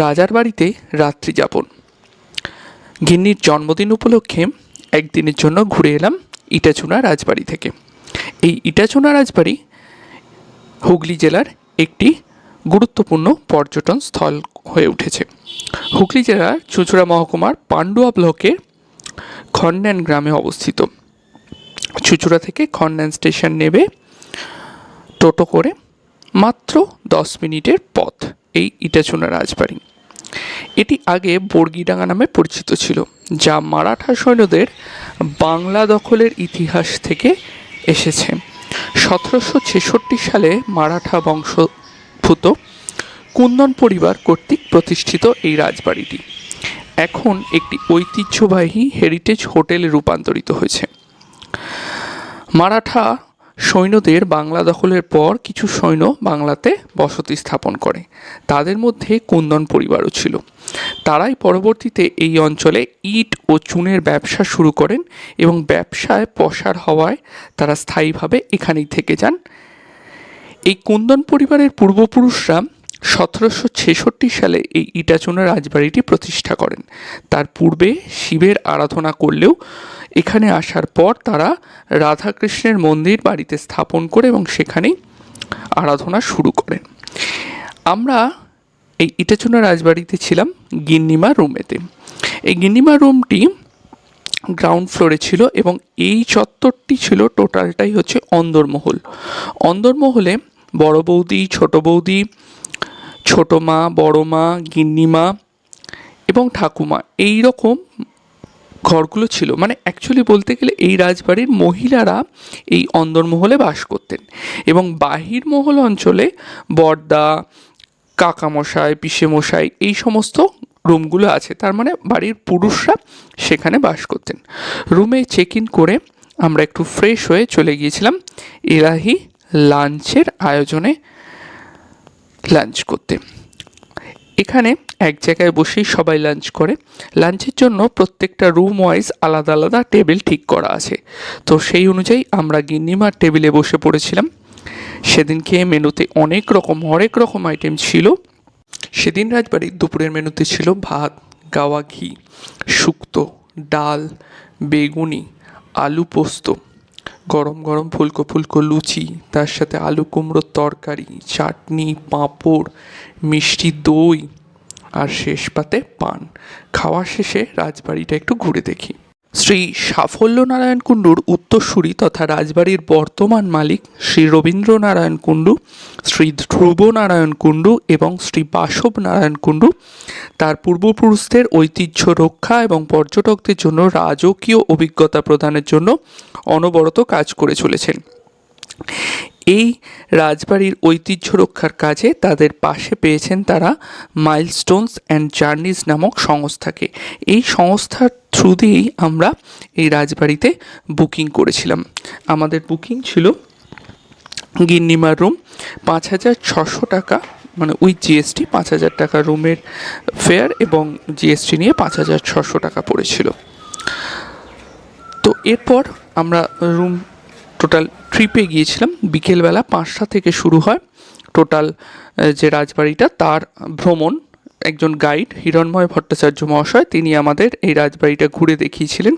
রাজার বাড়িতে রাত্রি যাপন। গিন্নির জন্মদিন উপলক্ষে একদিনের জন্য ঘুরে এলাম ইটাচুনা রাজবাড়ি থেকে। এই ইটাচুনা রাজবাড়ি হুগলি জেলার একটি গুরুত্বপূর্ণ পর্যটন স্থল হয়ে উঠেছে। হুগলি জেলার চুঁচুড়া মহকুমার পান্ডুয়া ব্লকের খন্ড্যান গ্রামে অবস্থিত। চুঁচুড়া থেকে খন্ড্যান স্টেশন নেবে টোটো করে মাত্র দশ মিনিটের পথ। এই ইটাচুনা রাজবাড়ি। এটি আগে বর্গিডাঙ্গা নামে পরিচিত ছিল, যা মারাঠা সৈন্যদের বাংলা দখলের ইতিহাস থেকে এসেছে। সতেরোশো ছেষট্টি সালে মারাঠা বংশভূত কুন্দন পরিবার কর্তৃক প্রতিষ্ঠিত এই রাজবাড়িটি। এখন একটি ঐতিহ্যবাহী হেরিটেজ হোটেলে রূপান্তরিত হয়েছে। মারাঠা সৈন্যদের বাংলা দখলের পর কিছু সৈন্য বাংলাতে বসতি স্থাপন করে। তাদের মধ্যে কুন্দন পরিবারও ছিল। তারাই পরবর্তীতে এই অঞ্চলে ইট ও চুনের ব্যবসা শুরু করেন এবং ব্যবসায় পসার হওয়ায় তারা স্থায়ীভাবে এখানেই থেকে যান। এই কুন্দন পরিবারের পূর্বপুরুষরা সতেরোশো ছেষট্টি সালে এই ইটাচুনা রাজবাড়িটি প্রতিষ্ঠা করেন। তার পূর্বে শিবের আরাধনা করলেও এখানে আসার পর তারা রাধাকৃষ্ণের মন্দির বাড়িতে স্থাপন করে এবং সেখানেই আরাধনা শুরু করেন। আমরা এই ইটাচুনা রাজবাড়িতে ছিলাম গিন্নিমা রুমেতে। এই গিন্নিমা রুমটি গ্রাউন্ড ফ্লোরে ছিল এবং এই চত্বরটি ছিল টোটালটাই হচ্ছে অন্দরমহল। অন্দরমহলে বড় বৌদি, ছোট বৌদি ছোট মা, বড় মা গিন্নিমা এবং ঠাকুমা এই রকম ঘরগুলো ছিল। মানে অ্যাকচুয়ালি বলতে গেলে এই রাজবাড়ির মহিলারা এই অন্দরমহলে বাস করতেন এবং বাহির মহল অঞ্চলে বর্দা, কাকামশাই, পিসেমশাই এই সমস্ত রুমগুলো আছে। তার মানে বাড়ির পুরুষরা সেখানে বাস করতেন। রুমে চেক ইন করে আমরা একটু ফ্রেশ হয়ে চলে গিয়েছিলাম। এলাহি লাঞ্চের আয়োজনে লাঞ্চ করতে। এখানে এক জায়গায় বসেই সবাই লাঞ্চ করে। লাঞ্চের জন্য প্রত্যেকটা রুম ওয়াইজ আলাদা আলাদা টেবিল ঠিক করা আছে। তো সেই অনুযায়ী আমরা গিন্নিমার টেবিলে বসে পড়েছিলাম। সেদিনকে মেনুতে অনেক রকম হরেক রকম আইটেম ছিল। সেদিন রাজবাড়ির দুপুরের মেনুতে ছিল ভাত, গাওয়া ঘি, শুক্তো, ডাল, বেগুনি, আলু পোস্ত। গরম গরম ফুলকো ফুলকো লুচি, তার সাথে আলু কুমড়োর তরকারি, চাটনি, পাঁপড়, মিষ্টি দই আর শেষ পাতে পান। খাওয়া শেষে রাজবাড়িটা একটু ঘুরে দেখি। শ্রী সাফল্য নারায়ণ কুণ্ডুর উত্তরসূরি তথা রাজবাড়ির বর্তমান মালিক শ্রী রবীন্দ্রনারায়ণ কুণ্ডু, শ্রী ধ্রুব নারায়ণ কুণ্ডু এবং শ্রী বাসব নারায়ণ কুণ্ডু। তার পূর্বপুরুষদের ঐতিহ্য রক্ষা এবং পর্যটকদের জন্য রাজকীয় অভিজ্ঞতা প্রদানের জন্য অনবরত কাজ করে চলেছেন। এই রাজবাড়ির ঐতিহ্য রক্ষার কাজে তাদের পাশে পেয়েছেন তারা মাইলস্টোনস অ্যান্ড জার্নিস নামক সংস্থাকে। এই সংস্থার থ্রু দিয়েই আমরা এই রাজবাড়িতে বুকিং করেছিলাম। আমাদের বুকিং ছিল গিন্নিমার রুম পাঁচ হাজার ছশো টাকা মানে উইথ জিএসটি পাঁচ হাজার টাকা রুমের ফেয়ার এবং জিএসটি নিয়ে পাঁচ হাজার ছশো টাকা পড়েছিল। তো এরপর আমরা রুম টোটাল ট্রিপে গিয়েছিলাম। বিকেলবেলা পাঁচটা থেকে শুরু হয় টোটাল যে রাজবাড়িটা, তার ভ্রমণ। একজন গাইড হিরণময় ভট্টাচার্য মহাশয়, তিনি আমাদের এই রাজবাড়িটা ঘুরে দেখিয়েছিলেন।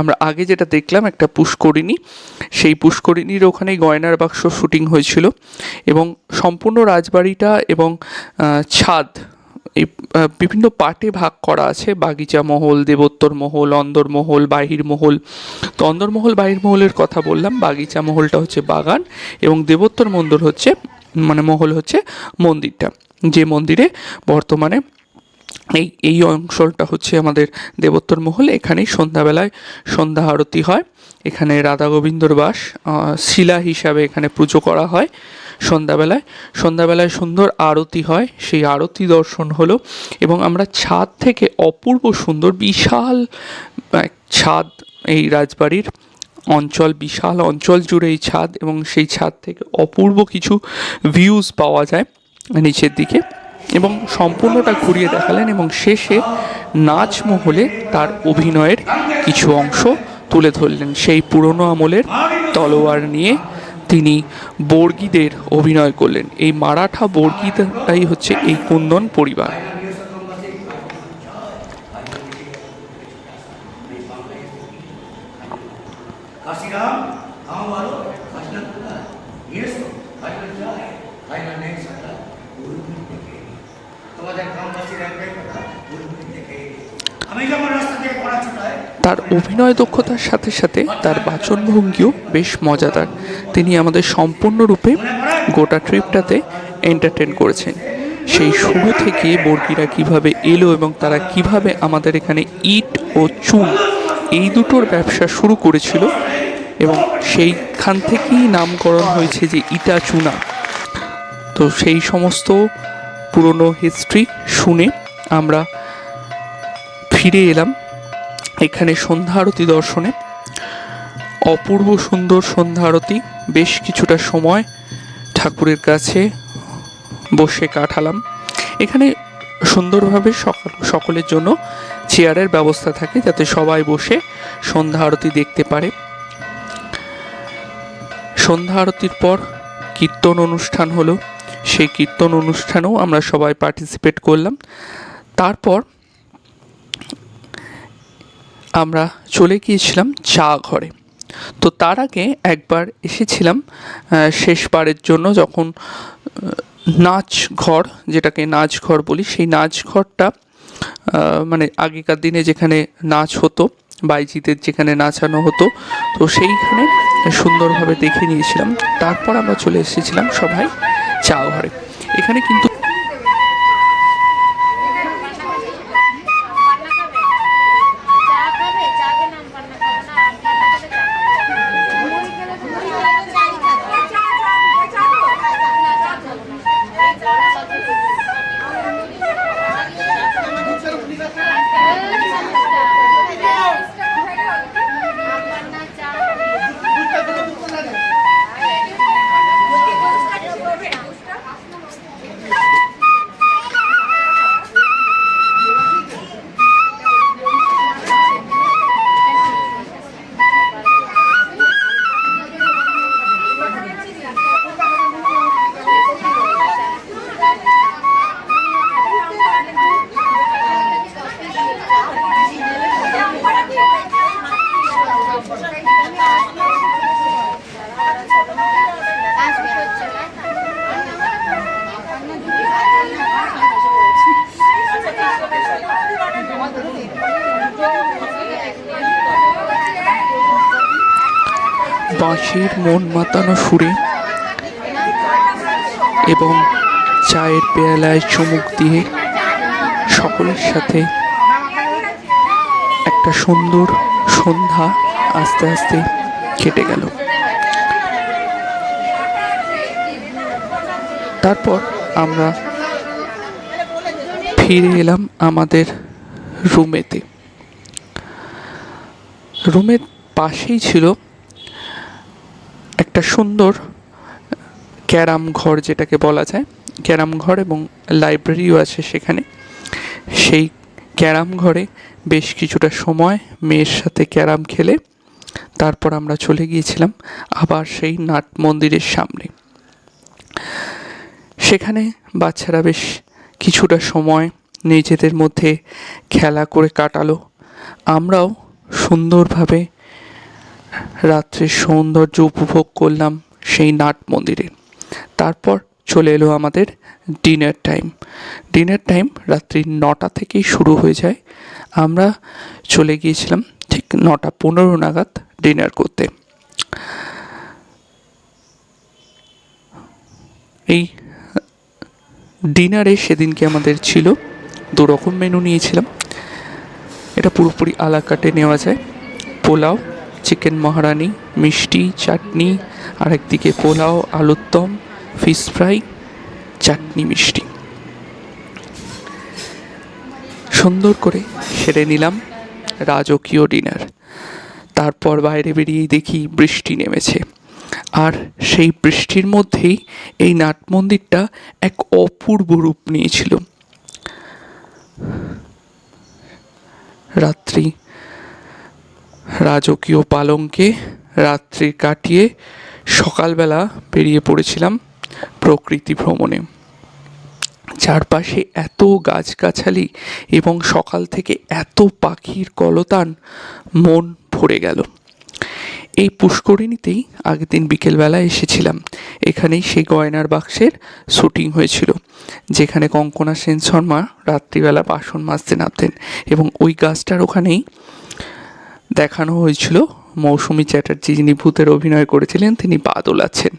আমরা আগে যেটা দেখলাম, একটা পুষ্করিণী। সেই পুষ্করিণীর ওখানেই গয়নার বাক্স শুটিং হয়েছিল এবং সম্পূর্ণ রাজবাড়িটা এবং ছাদ এই বিভিন্ন পার্টে ভাগ করা আছে। বাগিচা মহল, দেবোত্তর মহল, অন্দর মহল, বাহির মহল। তো অন্দরমহল বাহির মহলের কথা বললাম। বাগিচা মহলটা হচ্ছে বাগান এবং দেবোত্তর মন্দির হচ্ছে মানে মহল হচ্ছে মন্দিরটা। যে মন্দিরে বর্তমানে এই এই অঞ্চলটা হচ্ছে আমাদের দেবোত্তর মহল। এখানেই সন্ধ্যাবেলায় সন্ধ্যা আরতি হয়। এখানে রাধা গোবিন্দর বাস শিলা হিসাবে এখানে পুজো করা হয়। সন্ধ্যাবেলায়। সন্ধ্যাবেলায় সুন্দর আরতি হয়। সেই আরতি দর্শন হলো এবং আমরা ছাদ থেকে অপূর্ব সুন্দর বিশাল ছাদ এই রাজবাড়ির অঞ্চল, বিশাল অঞ্চল জুড়ে এই ছাদ এবং সেই ছাদ থেকে অপূর্ব কিছু ভিউজ পাওয়া যায় নিচের দিকে এবং সম্পূর্ণটা ঘুরিয়ে দেখালেন এবং শেষে নাচ মহলে তার অভিনয়ের কিছু অংশ তুলে ধরলেন। সেই পুরনো আমলের তলোয়ার নিয়ে তিনি বর্গীদের অভিনয় করলেন। এই মারাঠা বর্গীদাই হচ্ছে এই কুন্দন পরিবার। তার অভিনয় দক্ষতার সাথে সাথে তার বাচনভঙ্গিও বেশ মজাদার। তিনি আমাদের সম্পূর্ণরূপে গোটা ট্রিপটাতে এন্টারটেন করেছেন। সেই শুরু থেকে বর্গিরা কীভাবে এলো এবং তারা কীভাবে আমাদের এখানে ইট ও চুন এই দুটোর ব্যবসা শুরু করেছিল এবং সেইখান থেকেই নামকরণ হয়েছে যে ইটা চুনা। তো সেই সমস্ত পুরনো হিস্ট্রি শুনে আমরা ফিরে এলাম। এখানে সন্ধ্যা আরতি দর্শনে, অপূর্ব সুন্দর সন্ধ্যা আরতি বেশ কিছুটা সময় ঠাকুরের কাছে বসে কাটালাম। এখানে সুন্দরভাবে সকাল, সকলের জন্য চেয়ারের ব্যবস্থা থাকে যাতে সবাই বসে সন্ধ্যা আরতি দেখতে পারে। সন্ধ্যা আরতির পর কীর্তন অনুষ্ঠান হলো। সেই কীর্তন অনুষ্ঠানেও আমরা সবাই পার্টিসিপেট করলাম। তারপর আমরা চলে গিয়েছিলাম চা ঘরে। তো তার আগে একবার এসেছিলাম শেষবারের জন্য যখন নাচ ঘর, যেটাকে নাচ ঘর বলি, সেই নাচ ঘরটা মানে আগেকার দিনে যেখানে নাচ হতো, বাইজিদের যেখানে নাচানো হতো, তো সেইখানে সুন্দরভাবে দেখে নিয়েছিলাম। তারপর আমরা চলে এসেছিলাম সবাই চা ঘরে। এখানে কিন্তু বাঁশির মন মাতানো সুরে এবং চায়ের পেয়ালায় চুমুক দিয়ে সকলের সাথে একটা সুন্দর সন্ধ্যা আস্তে আস্তে কেটে গেল। তারপর আমরা ফিরে এলাম আমাদের রুমেতে। রুমের পাশেই ছিল একটা সুন্দর ক্যারাম ঘর যেটাকে বলা যায়, ক্যারাম ঘর এবং লাইব্রেরিও আছে সেখানে। সেই ক্যারাম ঘরে বেশ কিছুটা সময় মেয়ের সাথে ক্যারাম খেলে, তারপর আমরা চলে গিয়েছিলাম আবার সেই নাট মন্দিরের সামনে। সেখানে বাচ্চারা বেশ কিছুটা সময় নিজেদের মধ্যে খেলা করে কাটালো। আমরাও সুন্দরভাবে রাত্রির সৌন্দর্য উপভোগ করলাম সেই নাট মন্দিরে। তারপর চলে এলো আমাদের ডিনার টাইম ডিনার টাইম রাত্রি নটা থেকেই শুরু হয়ে যায়। আমরা চলে গিয়েছিলাম ঠিক নটা পনেরো নাগাদ ডিনার করতে। এই ডিনারে সেদিনকে আমাদের ছিল দু রকম মেনু নিয়েছিলাম। এটা পুরোপুরি আলাকাটে নেওয়া যায়। পোলাও চিকেন মহারানি, মিষ্টি, চাটনি আরেকদিকে পোলাও আলুর দম ফিশ ফ্রাই চাটনি, মিষ্টি। সুন্দর করে সেরে নিলাম রাজকীয় ডিনার। তারপর বাইরে বেরিয়েই দেখি বৃষ্টি নেমেছে। আর সেই বৃষ্টির মধ্যেই এই নাট মন্দিরটা এক অপূর্ব রূপ নিয়েছিল। রাত্রি রাজকীয় পালঙ্কে রাত্রি কাটিয়ে সকালবেলা বেরিয়ে পড়েছিলাম প্রকৃতি ভ্রমণে। চারপাশে এত গাছগাছালি এবং সকাল থেকে এত পাখির কলতান মন ভরে গেল। এই পুষ্করিণীতেই আগের দিন বিকেলবেলা এসেছিলাম। এখানেই সেই গয়নার বাক্সের শুটিং হয়েছিল, যেখানে কঙ্কনা সেন শর্মা রাত্রিবেলা বাসন মাজতে নামতেন এবং ওই গাছটার ওখানেই দেখানো হয়েছিল। মৌসুমী চ্যাটার্জি যিনি ভূতের অভিনয় করেছিলেন, তিনি বাদল আছেন।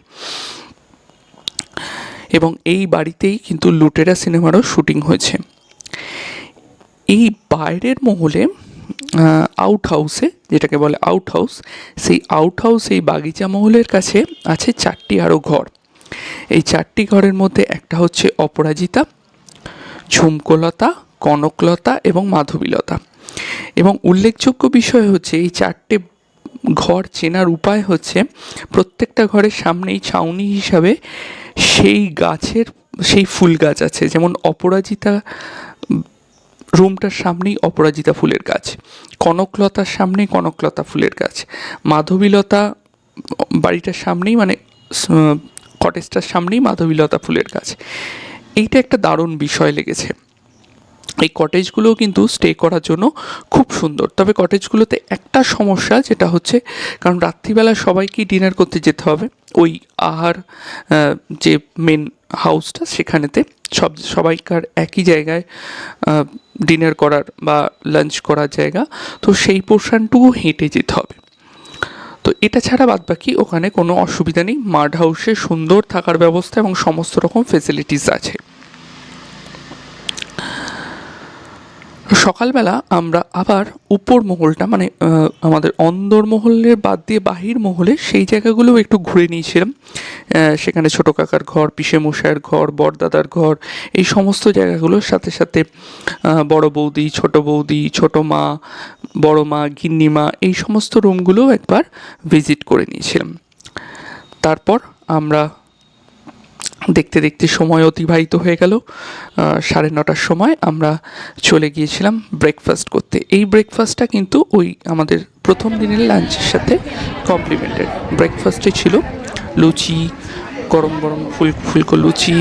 এবং এই বাড়িতেই কিন্তু লুটেরা সিনেমারও শুটিং হয়েছে। এই বাইরের মহলে আউট হাউসে যেটাকে বলে আউট হাউস সেই আউট হাউস এই বাগিচা মহলের কাছে আছে চারটি আরও ঘর। এই চারটি ঘরের মধ্যে একটা হচ্ছে অপরাজিতা, ঝুমকলতা, কনকলতা এবং মাধবীলতা। এবং উল্লেখযোগ্য বিষয় হচ্ছে, এই চারটে ঘর চেনার উপায় হচ্ছে, প্রত্যেকটা ঘরের সামনেই ছাউনি হিসাবে সেই গাছের, সেই ফুল গাছ আছে। যেমন অপরাজিতা, রুমটার সামনেই অপরাজিতা ফুলের গাছ। কনকলতার সামনেই কনকলতা ফুলের গাছ। মাধবীলতা বাড়িটার সামনেই মানে কটেজটার সামনেই মাধবীলতা ফুলের গাছ। এইটা একটা দারুণ বিষয় লেগেছে। এই কটেজগুলোও কিন্তু স্টে করার জন্য খুব সুন্দর। তবে কটেজগুলোতে একটা সমস্যা যেটা হচ্ছে, কারণ রাত্রিবেলা সবাইকেই ডিনার করতে যেতে হবে। ওই আহার যে মেন হাউসটা সেখানেতে সব, সবাইকার একই জায়গায় ডিনার করার বা লাঞ্চ করার জায়গা। তো সেই পোর্শনটুকু হেঁটে যেতে হবে। তো এটা ছাড়া বাদ বাকি ওখানে কোনো অসুবিধা নেই। মাড হাউসে সুন্দর থাকার ব্যবস্থা এবং সমস্ত রকম ফেসিলিটিস আছে। সকালবেলা আমরা আবার উপর মহলটা মানে আমাদের অন্দর মহলের বাদ দিয়ে বাহির মহলে সেই জায়গাগুলোও একটু ঘুরে নিয়েছিলাম। সেখানে ছোটো কাকার ঘর পিসে মশাইয়ের ঘর, বড়দাদার ঘর, এই সমস্ত জায়গাগুলোর সাথে সাথে বড় বৌদি, ছোট বৌদি, ছোট মা, বড় মা গিন্নি মা এই সমস্ত রুমগুলোও একবার ভিজিট করে নিয়েছিলাম। তারপর আমরা দেখতে দেখতে সময় অতিবাহিত হয়ে গেল। সাড়ে নটার সময় আমরা চলে গিয়েছিলাম ব্রেকফাস্ট করতে। এই ব্রেকফাস্টটা কিন্তু ওই আমাদের প্রথম দিনের লাঞ্চের সাথে কমপ্লিমেন্টেড ব্রেকফাস্টে ছিল লুচি, গরম গরম ফুল ফুলকো লুচি,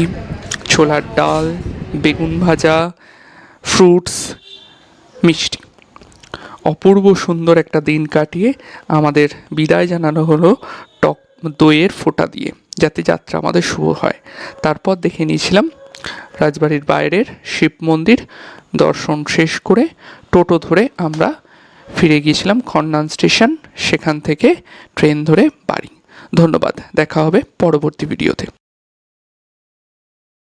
ছোলার ডাল, বেগুন ভাজা ফ্রুটস মিষ্টি। অপূর্ব সুন্দর একটা দিন কাটিয়ে আমাদের বিদায় জানানো হলো টক দইয়ের ফোঁটা দিয়ে, যাতে যাত্রা আমাদের শুভ হয়। তারপর দেখে নিয়েছিলাম রাজবাড়ির বাইরের শিব মন্দির, দর্শন শেষ করে টোটো ধরে আমরা ফিরে গিয়েছিলাম খন্নান স্টেশন, সেখান থেকে ট্রেন ধরে বাড়ি। ধন্যবাদ, দেখা হবে পরবর্তী ভিডিওতে।